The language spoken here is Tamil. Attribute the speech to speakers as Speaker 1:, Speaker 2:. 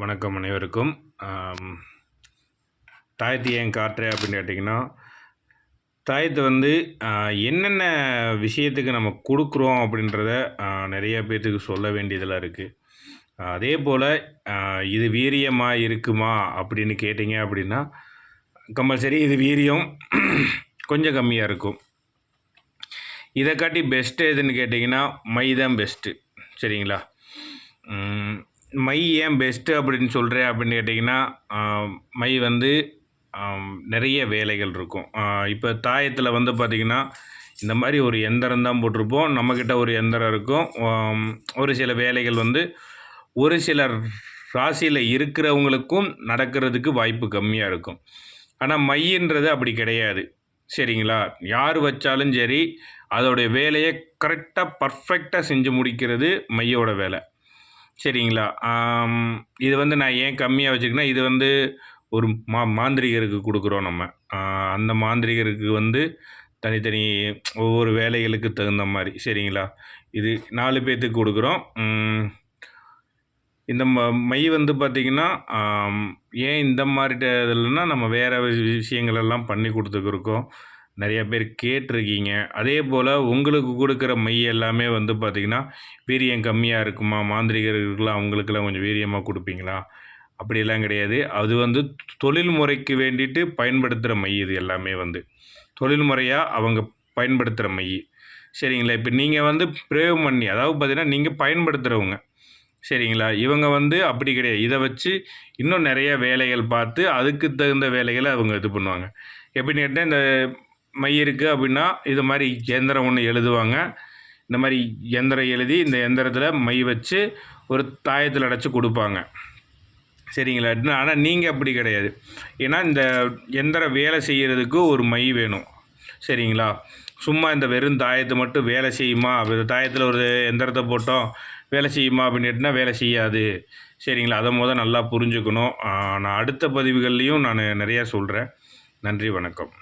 Speaker 1: வணக்கம் அனைவருக்கும். தாயத்தை தாயத்து ஏன் காட்டுறேன் அப்படின்னு கேட்டிங்கன்னா தாயத்தை வந்து என்னென்ன விஷயத்துக்கு நம்ம கொடுக்குறோம் அப்படின்றத நிறைய பேர்த்துக்கு சொல்ல வேண்டியதெல்லாம் இருக்குது அதே போல் இது வீரியமாக இருக்குமா அப்படின்னு கேட்டிங்க அப்படின்னா கம்பல்சரி இது வீரியம் கொஞ்சம் கம்மியாக இருக்கும். இதை காட்டி பெஸ்ட்டு எதுன்னு கேட்டிங்கன்னா மைதான் பெஸ்ட்டு சரிங்களா? மை ஏன் பெஸ்ட்டு அப்படின்னு சொல்கிறேன் அப்படின்னு கேட்டிங்கன்னா மை வந்து நிறைய வேலைகள் இருக்கும். இப்போ தாயத்தில் வந்து பார்த்திங்கன்னா இந்த மாதிரி ஒரு எந்திரம் தான் போட்டிருப்போம். நம்மக்கிட்ட ஒரு எந்திரம் இருக்கும். ஒரு சில வேலைகள் வந்து ஒரு சில ராசியில் இருக்கிறவங்களுக்கும் நடக்கிறதுக்கு வாய்ப்பு கம்மியாக இருக்கும். ஆனால் மையன்றது அப்படி கிடையாது. சரிங்களா? யார் வச்சாலும் சரி அதோடைய வேலையை கரெக்டாக பர்ஃபெக்டாக செஞ்சு முடிக்கிறது மையோட வேலை. சரிங்களா? இது வந்து நான் ஏன் கம்மியாக வச்சுருக்கேன்னா இது வந்து ஒரு மா மாந்திரிகருக்கு கொடுக்குறோம் நம்ம. அந்த மாந்திரிகருக்கு வந்து தனித்தனி ஒவ்வொரு வேலைகளுக்கு தகுந்த மாதிரி. சரிங்களா? இது நாலு பேர்த்துக்கு கொடுக்குறோம். இந்த ம மை வந்து பார்த்திங்கன்னா ஏன் இந்த மாதிரி இதுலன்னா நம்ம வேறு விஷயங்களெல்லாம் பண்ணி கொடுத்துருக்கோம் நிறைய பேர் கேட்டிருக்கீங்க. அதே போல் உங்களுக்கு கொடுக்குற மை எல்லாமே வந்து பார்த்திங்கன்னா வீரியம் கம்மியாக இருக்குமா? மாந்திரிகர்களுக்கெல்லாம் அவங்களுக்கெல்லாம் கொஞ்சம் வீரியமாக கொடுப்பீங்களா? அப்படியெல்லாம் கிடையாது. அது வந்து தொழில் முறைக்கு வேண்டிட்டு பயன்படுத்துகிற மை இது எல்லாமே வந்து. தொழில் முறையாக அவங்க பயன்படுத்துகிற மை. சரிங்களா? இப்போ நீங்கள் வந்து பிரயோகம் பண்ணி அதாவது பார்த்திங்கன்னா நீங்கள் பயன்படுத்துகிறவங்க சரிங்களா? இவங்க வந்து அப்படி கிடையாது. இதை வச்சு இன்னும் நிறைய வேலைகள் பார்த்து அதுக்கு தகுந்த வேலைகளை அவங்க இது பண்ணுவாங்க. எப்படின்னு கேட்டால் இந்த மை இருக்குது அப்படின்னா இது மாதிரி எந்திரம் ஒன்று எழுதுவாங்க. இந்த மாதிரி எந்திரம் எழுதி இந்த எந்திரத்தில் மை வச்சு ஒரு தாயத்தில் அடைச்சி கொடுப்பாங்க. சரிங்களா? ஆனால் நீங்கள் அப்படி கிடையாது. ஏன்னா இந்த எந்திரம் வேலை செய்கிறதுக்கு ஒரு மை வேணும். சரிங்களா? சும்மா இந்த வெறும் தாயத்தை மட்டும் வேலை செய்யுமா? தாயத்தில் ஒரு எந்திரத்தை போட்டோம் வேலை செய்யுமா அப்படின்னுட்டுனா வேலை செய்யாது. சரிங்களா? அதை முதல் நல்லா புரிஞ்சுக்கணும். நான் அடுத்த பதிவுகள்லையும் நான் நிறையா சொல்கிறேன் நன்றி வணக்கம்.